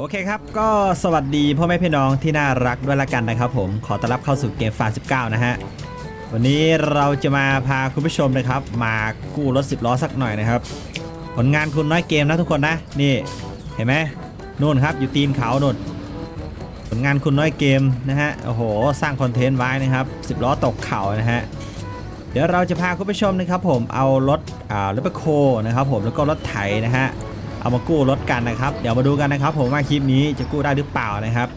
โอเคครับ ก็สวัสดีพ่อแม่พี่น้องที่น่ารักด้วยละกันนะครับผมขอต้อนรับเข้าสู่เกมฟา19นะฮะวันนี้เราจะมาพาคุณผู้ชมนะครับ มากู้รถ10ล้อสักหน่อยนะครับ ผลงานคุณน้อยเกมนะทุกคนนะนี่เห็นไหมนู่นครับอยู่ตีนเขานู่นผลงานคุณน้อยเกมนะฮะโอ้โหสร้างคอนเทนต์ไว้นะครับ10ล้อตกเขานะฮะเดี๋ยวเราจะพาคุณผู้ชมนะครับผมเอารถอ่ารถแบคโคนะครับผมแล้วก็รถไถนะฮะ เอามากู้รถกันนะครับ เดี๋ยวมาดูกันนะครับ ผมว่าคลิปนี้จะกู้ได้หรือเปล่านะครับ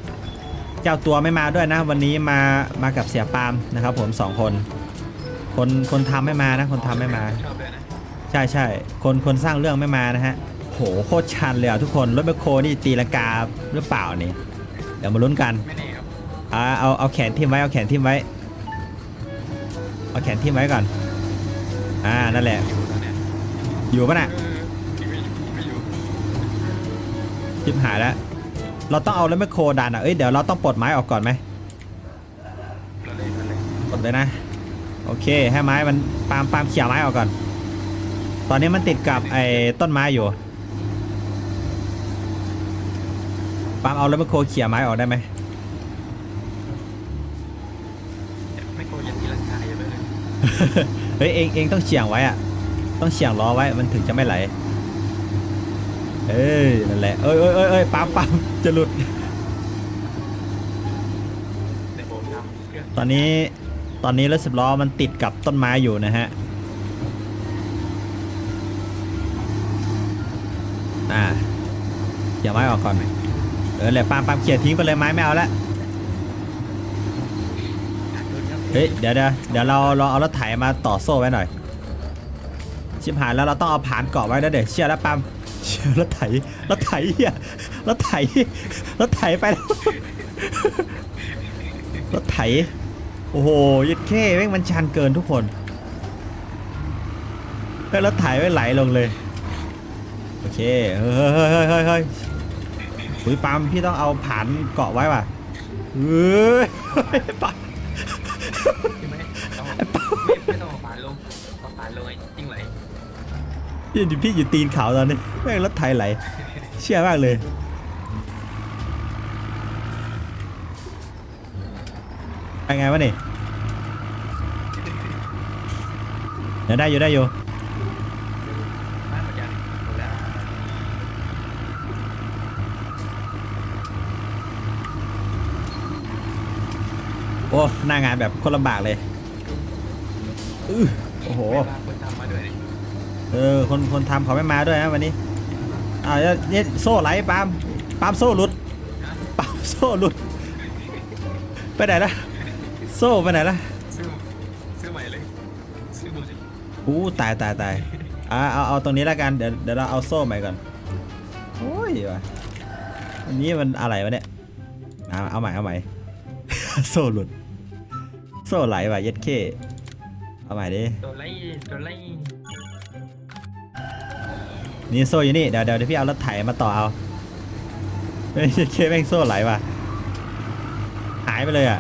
เจ้าตัวไม่มาด้วยนะ วันนี้มามากับเสียปาล์มนะครับ ผมสองคน คนคนทำไม่มานะคนทำไม่มา ใช่ใช่คนคนสร้างเรื่องไม่มานะฮะโหโคตรชันเลยอะทุกคนรถแบคโคนี่ตีลังกาหรือเปล่านี่เดี๋ยวมาลุ้นกันไม่แน่ครับอ่าเอาเอาแขนทิ่มไว้เอาแขนทิ่มไว้เอาแขนทิ่มไว้ก่อน อ่านั่นแหละ อยู่ตอนเนี้ยอยู่ปะน่ะ ทิ่มหายแล้ว เราต้องเอารถแมคโครดันอะ เอ้ยเดี๋ยวเราต้องปลดไม้ออกก่อนไหมเราเลยเราเลยปลดเลยนะ โอเคให้ไม้มันปาล์มปาล์มเขี่ยไม้ออกก่อน ตอนนี้มันติดกับไอ้ต้นไม้อยู่ปาล์มเอารถแมคโครเขี่ยไม้ออกได้ไหมไม่โกยันทีลังกาอย่าเลยเฮ้ยเองเองต้องเฉียงไว้อะต้องเฉียงล้อไว้มันถึงจะไม่ไหล เอ้ยนั่นแหละเอ้ยเอ้ยเอ้ยเอ้ยปั๊มปั๊มจะหลุดแต่ผมทำเครื่องตอนนี้ตอนนี้รถสิบล้อมันติดกับต้นไม้อยู่นะฮะ อ่าเขี่ยไม้ออกก่อนเออแหละปาล์มปาล์มเขี่ยทิ้งไปเลยไม้ไม่เอาละดูครับเฮ้ยเดี๋ยวเดี๋ยวเดี๋ยวเราเราเอารถไถมาต่อโซ่ไว้หน่อย ชิบหายแล้วเราต้องเอาผานเกาะไว้แล้วเดี๋ยวเชื่อแล้วปั๊ม รถไถรถไถเฮียรถไถรถไถไปแล้วรถไถ โอ้โหยัดเข้แม่งมันชันเกินทุกคนเฮ้ยรถไถไม่ไหลลงเลย โอเค เฮ้ยเฮ้ยเฮ้ยเฮ้ยเฮ้ยหุยปั๊มพี่ต้องเอาผานเกาะไว้ว่ะเฮ้ยปั๊ม พี่อยู่พี่อยู่ตีนเขาตอนนี้แม่งรถไถไหล เชื่อมากเลย ไปไงวะนี่เดี๋ยวได้อยู่ได้อยู่โอ้หน้างานแบบคนลำบากเลยอือโอ้โหไม่ว่าคนทำมาด้วยนี่ เออคนคนทำเขาไม่มาด้วยนะวันนี้อ้าวแล้วเนี่ยโซ่ไหลปาล์มปาล์มโซ่หลุดนะปาล์มโซ่หลุด ไปไหนละโซ่ไปไหนละซื้อซื้อใหม่เลยซื้อหมดเลยอู้ตายตายตายอ่าเอาเอาตรงนี้แล้วกันเดี๋ยวเดี๋ยวเราเอาโซ่ใหม่ก่อนโอ้ยวะอันนี้มันอะไรวะเนี่ยเอาเอาใหม่เอาใหม่โซ่หลุด โซ่ไหลว่ะเย็ดเคเอาใหม่ดิตัวไล่ตัวไล่ นี่โซ่อยู่นี่ เดี๋ยวเดี๋ยวพี่เอารถไถมาต่อเอาเฮ้ยเคแม่งโซ่ไหลว่ะ หายไปเลยอะ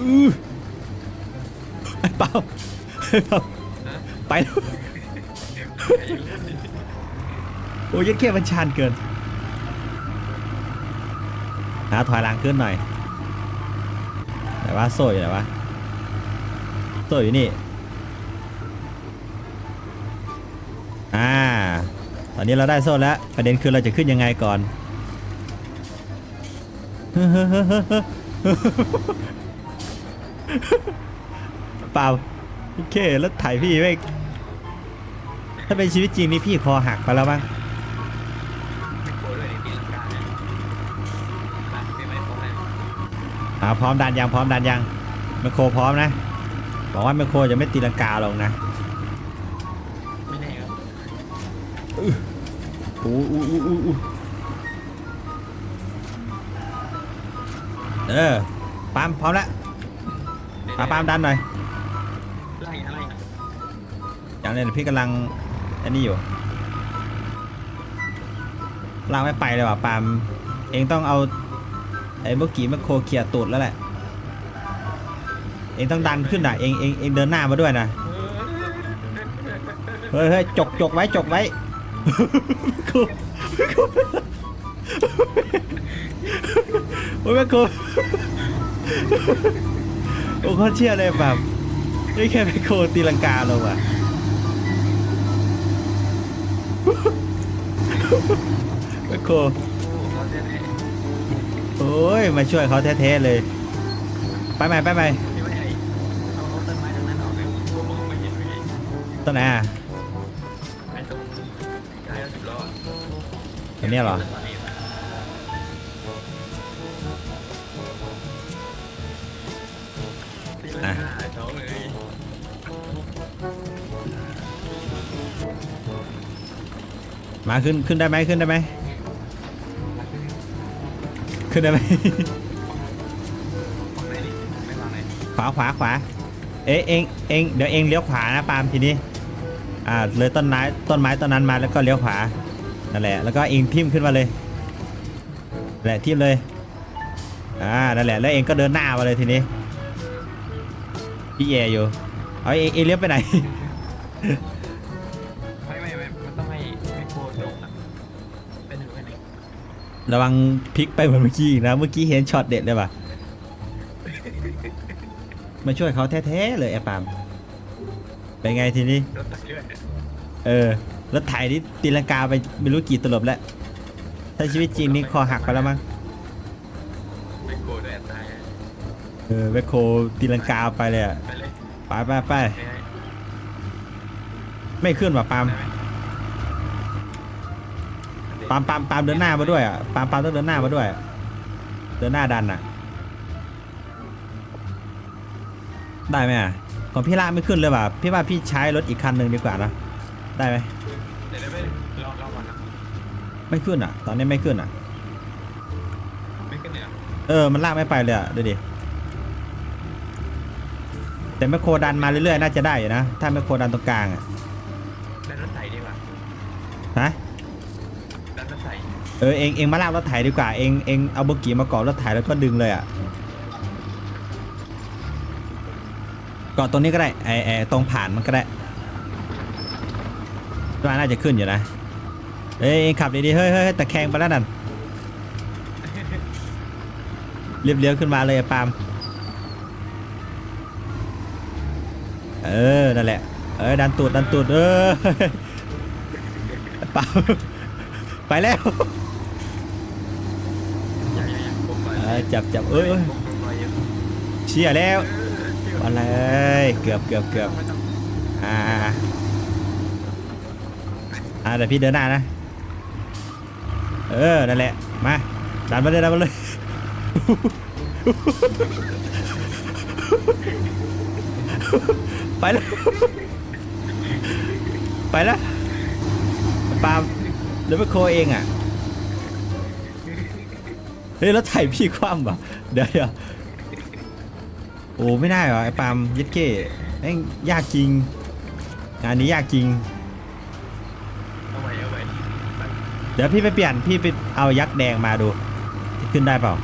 อือไอ้เป่าไอ้เปานะไปแล้วโอ้ยยัดแค่มันชันเกินหาถอยหลังขึ้นหน่อย แต่ว่าโซ่อยู่ไหนวะโซ่อยู่นี่ อ่า ตอนนี้เราได้โซ่แล้ว ประเด็นคือเราจะขึ้นยังไงก่อน เปล่าโอเครถไถพี่ไม่งถ้าเป็นชีวิตจริงนี่พี่คอหักไปแล้วบ้าง ไม่โกด้วยในตีลังกาเนี่ยมาเป็นไหมผมเลย อ่าพร้อมดันยังพร้อมดันยังไมโครพร้อมนะบอกว่าไมโครจะไม่ตีลังกาลงนะไม่แน่ครับอู้อู้อู้อู้อู้เออปาล์มพร้อมแล้วปาล์มปาล์มดันหน่อยไล่อะไรอะอย่างนี้พี่กำลังอันนี้อยู่ลากไม่ไปเลยว่ะปาล์มเองต้องเอา ไอ้เมื่อกี้ไมโครเคลียร์ตูดแล้วแหละ เองต้องดันขึ้นอะ เองเองเองเดินหน้ามาด้วยนะ เฮ้ยเฮ้ยจกจกไว้จกไว้ครูโอ้ยแม่ครูโอ้โคตรเชื่อเลยแบบนี่แค่แม่ครูตีลังกาลงอะแม่ครู อ้ยมาช่วยเขาแท้ๆเลย ไปไหมไปไหม่ต้นไม้ตรงนั้นออกเลยกูมองไม่เห็นเลยต้นไหนอะไอ้ตรงท้ายรถสิบล้อตรงเนี้ยเหรออะมาขึ้นขึ้นได้ไหมขึ้นได้ไหม ขึ้นได้ไหมขวาขวาขวาเอ๊ะเองเองเดี๋ยวเองเลี้ยวขวานะปาล์มทีนี้อ่าเลยต้นไม้ต้นไม้ต้นนั้นมาแล้วก็เลี้ยวขวานั่นแหละแล้วก็เองทิ่มขึ้นมาเลยแหละทิ่มเลยอ่านั่นแหละแล้วเองก็เดินหน้ามาเลยทีนี้พี่แย่อยู่เอาเองเองเลี้ยวไปไหน ระวังพลิกไปเหมือนเมื่อกี้อีกนะ เมื่อกี้เห็นช็อตเด็ดเลยป่ะมาช่วยเขาแท้ๆเลยไอ้ปาล์มเป็นไงทีนี้ รถตักเอดเออรถไถนี่ตีลังกาไปไม่รู้กี่ตลบแล้ว ถ้าชีวิตจริงนี่คอหักไปแล้วมั้ง ไม่โกรธด้วยตายเออแมคโครตีลังกาไปเลยอะไปเลยไปไปไปไปให้ไม่ขึ้นว่ะปาล์มได้ไหม ปาล์มปาล์มปาล์มเดินหน้ามาด้วยอะปาล์มปาล์มต้องเดินหน้ามาด้วย เดินหน้าดันอะ ได้ไหมอะของพี่ละไม่ขึ้นเลยว่ะพี่ว่าพี่ใช้รถอีกคันหนึ่งดีกว่านะได้ไหมเดี๋ยวได้ไหมรอรอก่อนนะไม่ขึ้นอะ ตอนนี้ไม่ขึ้นอะ ไม่ขึ้นเนี่ยเออมันลากไม่ไปเลยอะดูดิแต่แมคโครดันมาเรื่อยๆน่าจะได้อยู่นะถ้าแมคโครดันตรงกลางอะ ดันรถไถดีกว่า ฮะ ดันรถไถ เออเองเองมาลากรถไถดีกว่าเองเองเอาโบอร์กี้มาเกาะรถไถแล้วก็ดึงเลยอะเกาะตรงนี้ก็ได้ไอไอตรงผ่านมันก็ได้ว่าน่าจะขึ้นอยู่นะเอ้ยเองขับดีๆเฮ้ยเฮ้ยตะแคงไปแล้วนั่นเรียบเลี้ยวขึ้นมาเลยไอ้ปาล์มเออนั่นแหละเออดันตูดดันตูดเออปล่าไปแล้ว อย่าอย่าอย่าผมไป เอจับจับเอ้ยเชี่ยแล้วออเชื่อมาเลยเกือบเกือบเกือบอ่าอ่าเดี๋ยวพี่เดินหน้านะ เออ นั่นแหละ มาดันมาเลยดันมาเลยไปแล้วไปแล้วปาล์มแล้วไปโคเองอะ ฮ้ยแล้วถ่ายพี่คว่ำป่ะเดี๋ยวเดี๋ยวโอ้ไม่ได้หรอไอ้ปามยัดเก้แม่งยากจริงงานนี้ยากจริงเอาไว้เอาไว้เดี๋ยวพี่ไปเปลี่ยนพี่ไปเอายักษ์แดงมาดู ขึ้นได้เปล่า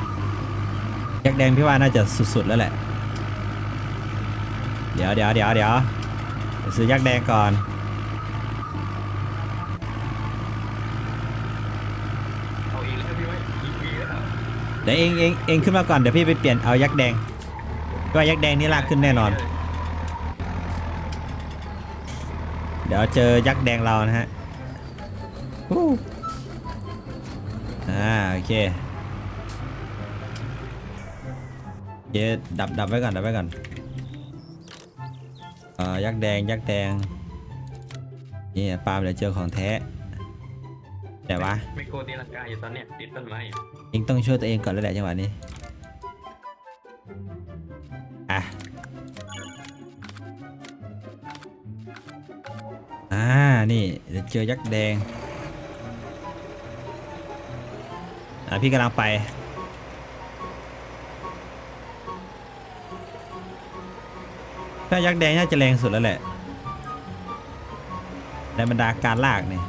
ยักษ์แดงพี่ว่าน่าจะสุดๆแล้วแหละ เดี๋ยวเดี๋ยวเดี๋ยวเดี๋ยวซื้อยักษ์แดงก่อน เอาอีกแล้วพี่ไว้อีกอีกแล้ว เดี๋ยวเองเองเองขึ้นมาก่อนเดี๋ยวพี่ไปเปลี่ยนเอายักษ์แดงก็ยักษ์แดงนี่ลากขึ้นแน่นอน เดี๋ยวเจอยักษ์แดงเรานะฮะฮู้อ่าโอเคเดี๋ยวดับดับไว้ก่อนดับไว้ก่อนอ่อยักษ์แดงยักษ์แดงนี่ปาล์มเดี๋ยวเจอของแท้แต่วะไม่โกตีลังกาอยู่ตอนเนี้ยติดต้นไม้ เองต้องช่วยตัวเองก่อนแล้วแหละจังหวะนี้ อะ อ่า นี่เดี๋ยวเจอยักษ์แดง อะพี่กำลังไป ถ้ายักษ์แดงน่าจะแรงสุดแล้วแหละในบรรดาการลากนี่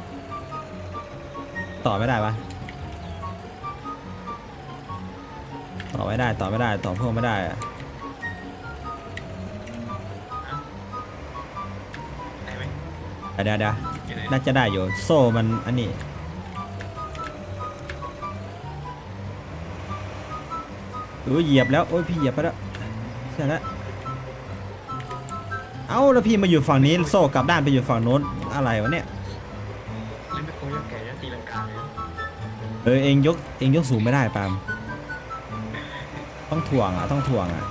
ต่อไม่ได้ปะ ต่อไม่ได้ต่อไม่ได้ต่อเพิ่มไม่ได้อะด้เดี๋ยวเดี๋ยวน่าจะได้อยู่โซ่มันอันนี้โอ้ยเหยียบแล้วโอ้ยพี่เหยียบไปแล้วเสร็จแล้วเอ้าแล้วพี่มาอยู่ฝั่งนี้โซ่กลับด้านไปอยู่ฝั่งโน้นอะไรวะเนี่ยเล่นไม่โคตกแก่ยัตีลังกาเลยเออเองยกเองยกสูงไม่ได้ปาม ต้องถ่วงอะ ต้องถ่วงอะ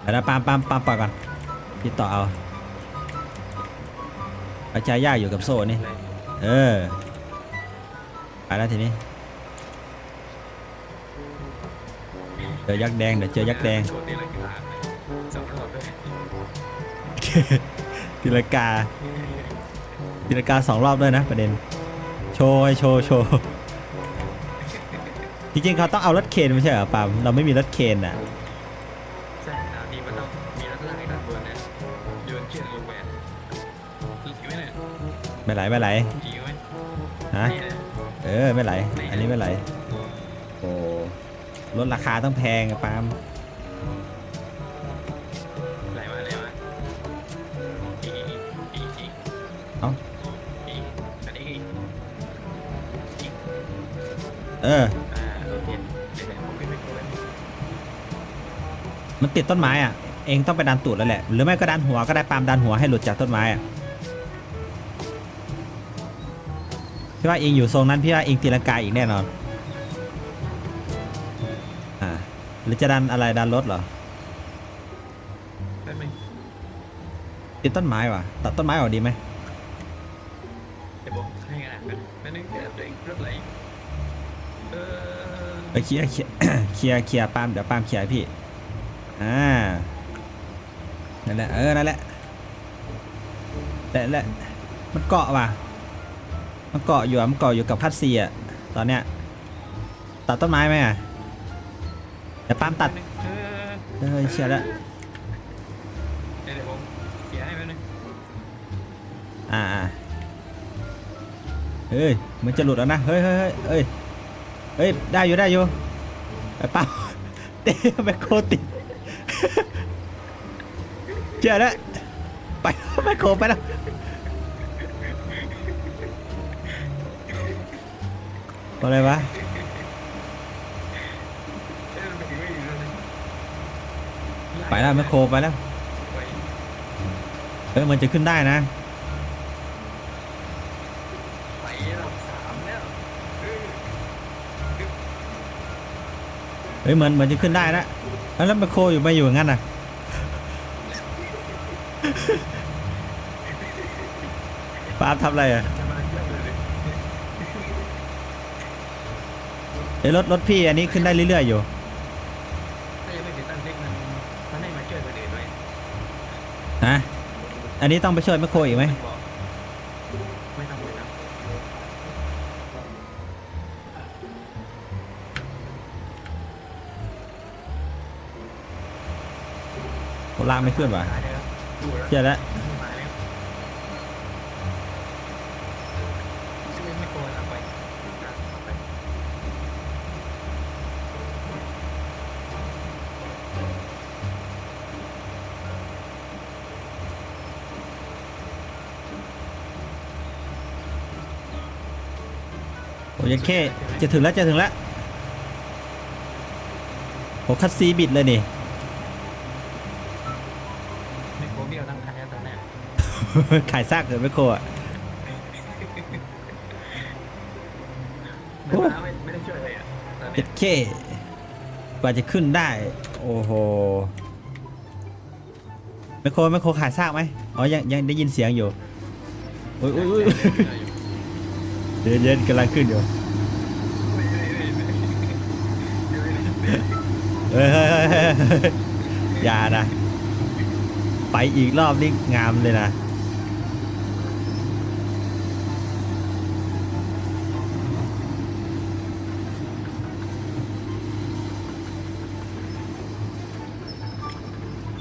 เดี๋ยวนะปามปามปามปล่อยก่อนพี่ต่อเอาเอาใจยากอยู่กับโซ่นี่ เออ ไปแล้วทีนี้ เจอยักษ์แดงเดี๋ยวเจอยักษ์แดงตีลกาตีลกาตีลงกาสองรอบด้วยนะประเด็น โชว์ให้โชว์โชว์ จริงๆเขาต้องเอารถเคนไม่ใช่เหรอปาล์มเราไม่มีรถเคนอะใช่อันนี้มันต้องมีรถล่างให้ด้านบนเนี่ยโยนเชือกลงไปอีกไหมเนี่ยไม่ไหลไม่ไหลอีกไหมฮะนี่นะเออไม่ไหล อันนี้ไม่ไหลโอ้รถราคาต้องแพงอะปาล์มไหลมาไหลมาอีกอีกอีกอีกเอ้าอีกอันนี้อีกอีกเอออ่าโอ ติดต้นไม้อะเองต้องไปดันตูดแล้วแหละ หรือไม่ก็ดันหัวก็ได้ปาล์มดันหัวให้หลุดจากต้นไม้อะพี่ว่าเองอยู่ทรงนั้นพี่ว่าเองตีลังกาอีกแน่นอนอ่าหรือจะดันอะไรดันรถเหรอแป๊บนึงติดต้นไม้ว่ะตัดต้นไม้ออกดีไหมเดี๋ยวผมให้กระดาษกันแป๊บนึงเดี๋ยวตัวเองรถไหลเออ ไปเคลียร์เคลียร์ เคลียร์เคลียร์ปาล์มเดี๋ยวปาล์มเคลียร์ให้พี่ อ่า นั่นแหละ เออ นั่นแหละแต่นแหละ มันเกาะว่ะ มันเกาะอยู่อะมันเกาะอยู่กับคัตซีอะ ตอนเนี้ย ตัดต้นไม้ไหมอะเดี๋ยวปาล์มตัดเออเฮ้ยเชียร์แล้วเดี๋ยวผมเคลียร์ให้แป๊บนึงอ่าอ่าเฮ้ย มันจะหลุดแล้วนะ เฮ้ยเฮ้ยเฮ้ยเฮ้ยเฮ้ยได้อยู่ได้อยู่ไอ้ปาล์มเต้แมคโครติด เจอแล้วไปแมคโคไปแล้วอะไรวะไปแล้วไปแล้วแม่โคไปแล้วเอ้ยมันจะขึ้นได้นะ ไปรอบสามแล้วเออ เฮ้ยเหมือนเหมือนจะขึ้นได้นะแล้วแมคโครอยู่ไม่อยู่อย่างนั้นน่ะปาล์มทำอะไรอะจะมาเยอะเลยเฮ้ยรถรถพี่อันนี้ขึ้นได้เรื่อยๆอยู่ถ้ายังไม่ติดตั้งเทคมันมันให้มาช่วยคนอื่นด้วยฮะอันนี้ต้องไปช่วยแมคโครอีกไหมไม่ต้องไม่ต้อง โหล ไม่เคลื่อนว่ะเฮียแล้วโอ้ยแค่จะถึงแล้วจะถึงแล้วโอ้คัสซีบิดเลยนี่ ไม่โกนเบี้ยวตั้งคันแล้วตอนเนี้ยขายซากเลยแมคโครอะไม่มาไม่ไม่ได้ช่วยเลยอะตอนเจ็เนี้ยดเคกว่าจะขึ้นได้ โอ้โหแมคโครแมคโครขายซากไหมอ๋อยังยังได้ยินเสียงอยู่อุ้ยอุ้ยอุ้ยเย็นเย็นกำลังขึ้นอยู่เฮ้ยเฮ้ยเฮ้ยเฮ้ยเฮ้ยอย่านะ ไปอีกรอบนี่งามเลยนะ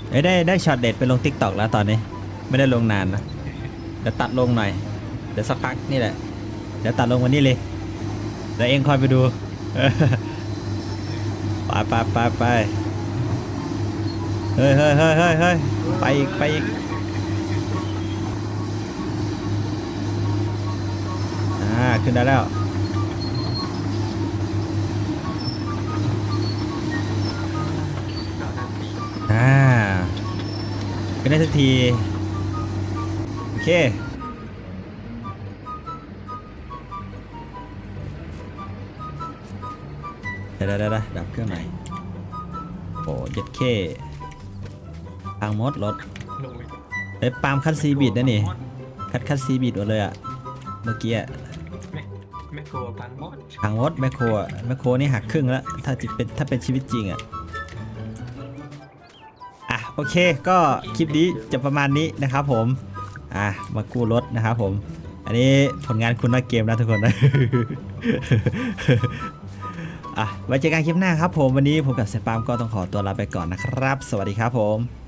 เอ้ได้ได้ช็อตเด็ดไปลงทิกตอกแล้วตอนนี้ ไม่ได้ลงนานนะเดี๋ยวตัดลงหน่อย เดี๋ยวสักพักนี่แหละ เดี๋ยวตัดลงวันนี้เลยเดี๋ยวเองคอยไปดูไปไปไปไป เฮ้ยเฮ้ยเฮ้ยเฮ้ยไปอีก ไปอีกอ่าขึ้นได้แล้วอ่าขึ้นได้สักที โอเคได้ได้ได้ดับเครื่องใหม่โอ้เจ็ดเค พังหมดรถลงไปเอ้ยปาล์มคัดซีบิดนะนี่คัดคัดซีบิดหมดเลยอะเมื่อกี้อะแม่แม่โครพังหมดพังหมดแมคโครอะแมคโครนี่หักครึ่งแล้วถ้าจะเป็นถ้าเป็นชีวิตจริงอะอะโอเคก็คลิปนี้จะประมาณนี้นะครับผมอะมากู้รถนะครับผม อันนี้ผลงานคุณนักเกมนะทุกคนนะ อะไว้เจอกันคลิปหน้าครับผมวันนี้ผมกับเซปามก็ต้องขอตัวลาไปก่อนนะครับ สวัสดีครับผม